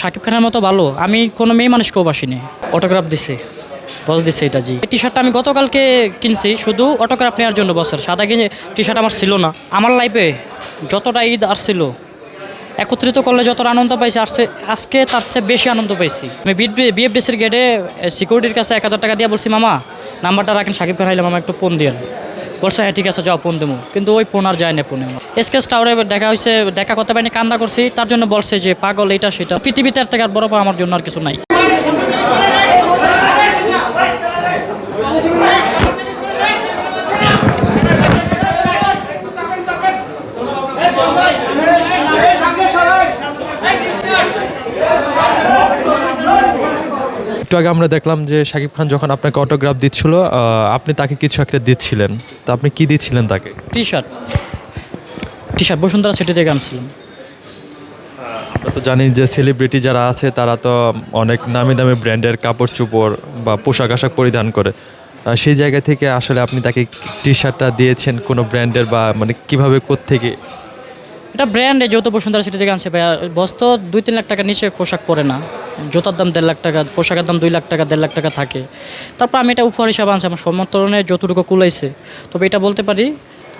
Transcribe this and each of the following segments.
শাকিব খানের মতো ভালো। আমি কোনো মেয়ে মানুষকেও বাসিনি। অটোগ্রাফ দিছে। বস দিছে এটা জি। টি শার্টটা আমি গতকালকে কিনছি। শুধু অটোগ্রাফ নেওয়ার জন্য বসের সাদা কিনে টি শার্ট আমার ছিল না। আমার লাইফে যতটা ঈদ আসছিল, একত্রিত করলে যতটা আনন্দ পাইছি, আসছে, আজকে তার চেয়ে বেশি আনন্দ পাইছি। আমি বিএফডিসির গেটে সিকিউরিটির কাছে এক হাজার টাকা দিয়ে বলছি, মামা নাম্বারটা রাখেন, সাকিব খান আইলে মামা একটু ফোন দিয়েন। বলছে হ্যাঁ ঠিক আছে, যাও, ফোন দেবো কিন্তু ওই ফোন আর যায় না ফোনে এসকেস টাওয়ারে দেখা হয়েছে দেখা করতে পারিনি, কান্দা করছি। তার জন্য বলছে যে, পাগল এটা সেটা। পৃথিবীতে থেকে আর বড় আমার জন্য আর কিছু নাই। আগে আমরা দেখলাম যে শাকিব খান যখন আপনাকে অটোগ্রাফ দিচ্ছিল আপনি তাকে কিছু একটা দিচ্ছিলেন। তো আপনি কি দিচ্ছিলেন তাকে? T shirt T shirt Bashundhara city থেকে আনছিলাম। আমরা তো জানি যে সেলিব্রিটি যারা আছে তারা তো অনেক নামি দামি ব্র্যান্ডের কাপড় চোপড় বা পোশাক আশাক পরিধান করে। সেই জায়গা থেকে আসলে আপনি তাকে টি শার্টটা দিয়েছেন কোনো ব্র্যান্ডের বা মানে কীভাবে থেকে এটা ব্র্যান্ডে যৌথ বসুন্ধরা সিটি থেকে আনছে ভাইয়া বস তো দুই, তিন লাখ টাকার নিচে পোশাক পরে না। জুতার দাম দেড় লাখ টাকা, পোশাকের দাম দুই লাখ টাকা, দেড় লাখ টাকা থাকে। তারপর আমি এটা উপহার হিসাবে আনছি, আমার সমর্থনে যতটুকু কুলাইছে। তবে এটা বলতে পারি,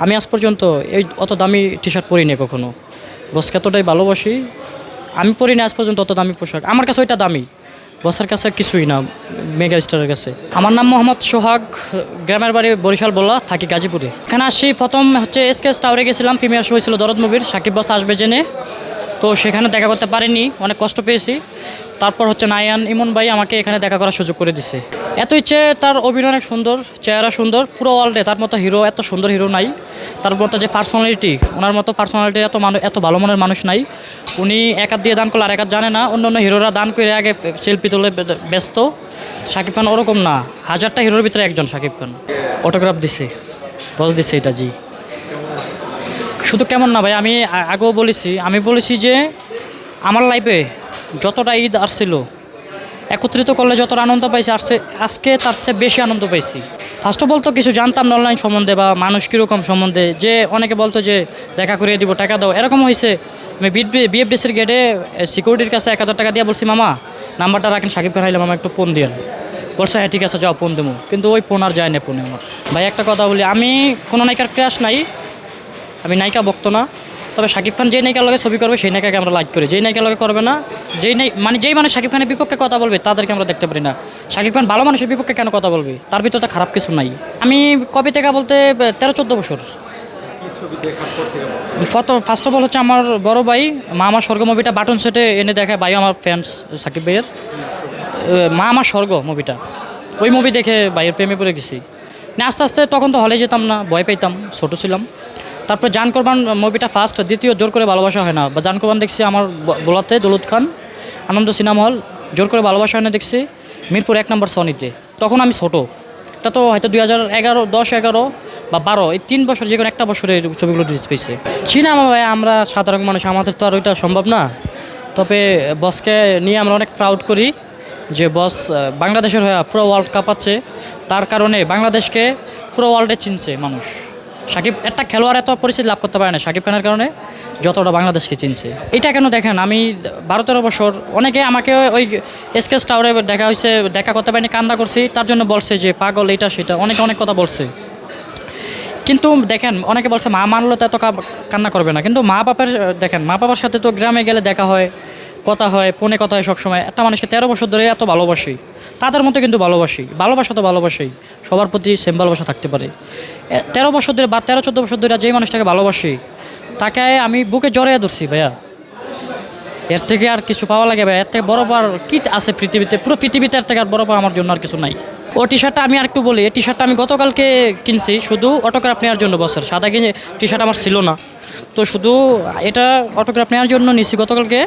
আমি আজ পর্যন্ত এই অত দামি টি শার্ট পরিনি কখনো। বসকে এতটাই ভালোবাসি, আমি পরিনি আজ পর্যন্ত অত দামি পোশাক। আমার কাছে ওইটা দামি। বসের কাছে কিছুই না মেগা স্টারের কাছে। আমার নাম মোহাম্মদ সোহাগ, গ্রামের বাড়ি বরিশাল বললা, থাকি গাজীপুরে। এখানে আসি, প্রথম হচ্ছে এসকেস টাওয়ারে গেছিলাম, প্রিমিয়ার শো হয়েছিল দরদ মুভির, সাকিব বস আসবে জেনে। তো সেখানে দেখা করতে পারিনি, অনেক কষ্ট পেয়েছি। তারপর হচ্ছে নায়ান ইমন ভাই আমাকে এখানে দেখা করার সুযোগ করে দিছে। এত ইচ্ছে তার অভিনয় অনেক সুন্দর, চেহারা সুন্দর, পুরো ওয়ার্ল্ডে তার মতো হিরো এত সুন্দর হিরো নাই। তার মতো যে পার্সোনালিটি ওনার মতো পার্সোনালিটি এত মানুষ এত ভালো মনের মানুষ নাই। উনি এক হাত দিয়ে দান করলে আর এক হাত জানে না, অন্য অন্য হিরোরা দান করে আগে শিল্পী তুলে ব্যস্ত। শাকিব খান ওরকম না, হাজারটা হিরোর ভিতরে একজন শাকিব খান। অটোগ্রাফ দিছে বস দিছে এটা, জি। শুধু কেমন না ভাই, আমি আগেও বলেছি, আমি বলেছি যে আমার লাইফে যতটা ঈদ আসছিল একত্রিত করলে যতটা আনন্দ পাইছি আসছে আজকে তার চেয়ে বেশি আনন্দ পাইছি। ফার্স্ট অফ অল তো কিছু জানতাম না অনলাইন সম্বন্ধে বা মানুষ কীরকম সম্বন্ধে। যে অনেকে বলতো যে, দেখা করিয়ে দিব, টাকা দাও। এরকম হয়েছে আমি বিএফডিসির গেটে সিকিউরিটির কাছে এক হাজার টাকা দিয়ে বলছি, মামা, নাম্বারটা রাখেন, সাকিব খান আইলে মামা একটু ফোন দিয়ে বলছে হ্যাঁ ঠিক আছে, যাও ফোন দেবো কিন্তু ওই ফোন আর যায় না ফোনে আমার। ভাই, একটা কথা বলি, আমি কোনো নায়িকার ক্রাশ নাই। আমি নায়িকা বকতো না। তবে শাকিব খান যেই নায়িকার লগে ছবি করবে সেই নায়িকাকে আমরা লাইক করি। যেই নায়িকার লগে করবে না, যেই নাই মানে যেই মানুষ শাকিব খানের বিপক্ষে কথা বলবে, তাদেরকে আমরা দেখতে পারি না। শাকিব খান ভালো মানুষের বিপক্ষে কেন কথা বলবে? তার ভিতরে তো খারাপ কিছু নাই। আমি কবে থেকে বলতে তেরো, চোদ্দ বছর। ফার্স্ট অফ অল হচ্ছে আমার বড় ভাই, মা আমার স্বর্গ মুভিটা বাটন সেটে এনে দেখায় ভাই আমার ফ্যান্স সাকিব ভাইয়ের। মা আমার স্বর্গ মুভিটা ওই মুভি দেখে ভাইয়ের প্রেমে পড়ে গেছি। না, আস্তে আস্তে তখন তো হলে যেতাম না, ভয় পেতাম ছোটো ছিলাম। তারপর জান করবান মুভিটা ফার্স্ট দ্বিতীয় জোর করে ভালোবাসা হয় না। বা জান করবান দেখছি আমার বোলাতে দৌলত খান, আনন্দ সিনেমা হল, জোর করে ভালোবাসা হয় না দেখছি, মিরপুর এক নম্বর সনিতে। তখন আমি ছোটো, এটা তো হয়তো দুই হাজার এগারো, দশ এগারো বা বারো, এই তিন বছর যে কোনো একটা বছরে এই ছবিগুলো রিলিজ পেয়েছে। সিনেমা ভাই, আমরা সাধারণ মানুষ, আমাদের তো আর ওইটা সম্ভব না। তবে বসকে নিয়ে আমরা অনেক প্রাউড করি যে বস বাংলাদেশের হয়ে পুরো ওয়ার্ল্ড কাপ আছে। তার কারণে বাংলাদেশকে পুরো ওয়ার্ল্ডে চিনছে মানুষ। সাকিব একটা খেলোয়াড় এত পরিচিতি লাভ করতে পারে না সাকিব খানের কারণে যতটা বাংলাদেশকে চিনছে। এটা কেন দেখেন? আমি বারো তেরো বছর অনেকে আমাকে ওই এসকেস টাওয়ারে দেখা হয়েছে, দেখা করতে পারিনি, কান্দা করছি। তার জন্য বলছে যে, পাগল, এটা সেটা। অনেকে অনেক কথা বলছে। কিন্তু দেখেন, অনেকে বলছে, মা মানলো তো এত কান্না করবে না। কিন্তু মা বাপের দেখেন মা বাবার সাথে তো গ্রামে গেলে দেখা হয়। কথা হয়, ফোনে কথা হয় সবসময়। একটা মানুষকে তেরো বছর ধরে এত ভালোবাসি, তাদের মতো কিন্তু ভালোবাসি। ভালোবাসা তো ভালোবাসি সবার প্রতি সেম ভালোবাসা থাকতে পারে। তেরো বছর ধরে বা তেরো, চোদ্দ বছর ধরে যেই মানুষটাকে ভালোবাসি, তাকে আমি বুকে জড়িয়ে ধরছি ভাইয়া। এর থেকে আর কিছু পাওয়া লাগে ভাই এর থেকে বড় পাওয়ার কী আছে পৃথিবীতে? পুরো পৃথিবীতে এর থেকে আর বড় পাওয়া আমার জন্য আর কিছু নাই। ও টি শার্টটা আমি আর একটু বলি, এই টি শার্টটা আমি গতকালকে কিনছি, শুধু অটোগ্রাফ নেওয়ার জন্য বছর। সাদা কিনে টি শার্ট আমার ছিল না। তো শুধু এটা অটোগ্রাফ নেওয়ার জন্য নিছি গতকালকে।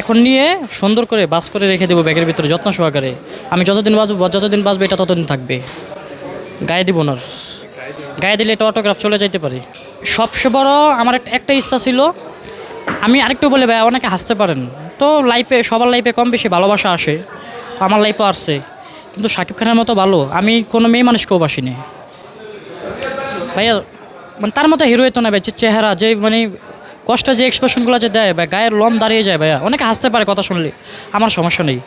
এখন নিয়ে সুন্দর করে বাস করে রেখে দেবো ব্যাগের ভিতরে যত্ন সহকারে। আমি যতদিন বাঁচবো, যতদিন বাঁচবে, এটা ততদিন থাকবে। গায়ে দিব না। গায়ে দিলে এটা অটোগ্রাফ চলে যাইতে পারে। সবচেয়ে বড় আমার একটা একটা ইচ্ছা ছিল, আমি আরেকটু বলে, ভাই, অনেকে হাসতে পারেন। তো লাইফে সবার লাইফে কম বেশি ভালোবাসা আসে, আমার লাইফও আসছে। কিন্তু শাকিব খানের মতো ভালো, আমি কোনো মেয়ে মানুষকেও বাসিনি। ভাইয়া মানে তার মতো হিরো তো না, ভাই চেহারা, যে মানে কষ্ট যে এক্সপ্রেশনগুলো যে দেয় ভাই, গায়ের লম দাঁড়িয়ে যায় ভাইয়া। অনেকে হাসতে পারে কথা শুনলে। আমার সমস্যা নেই।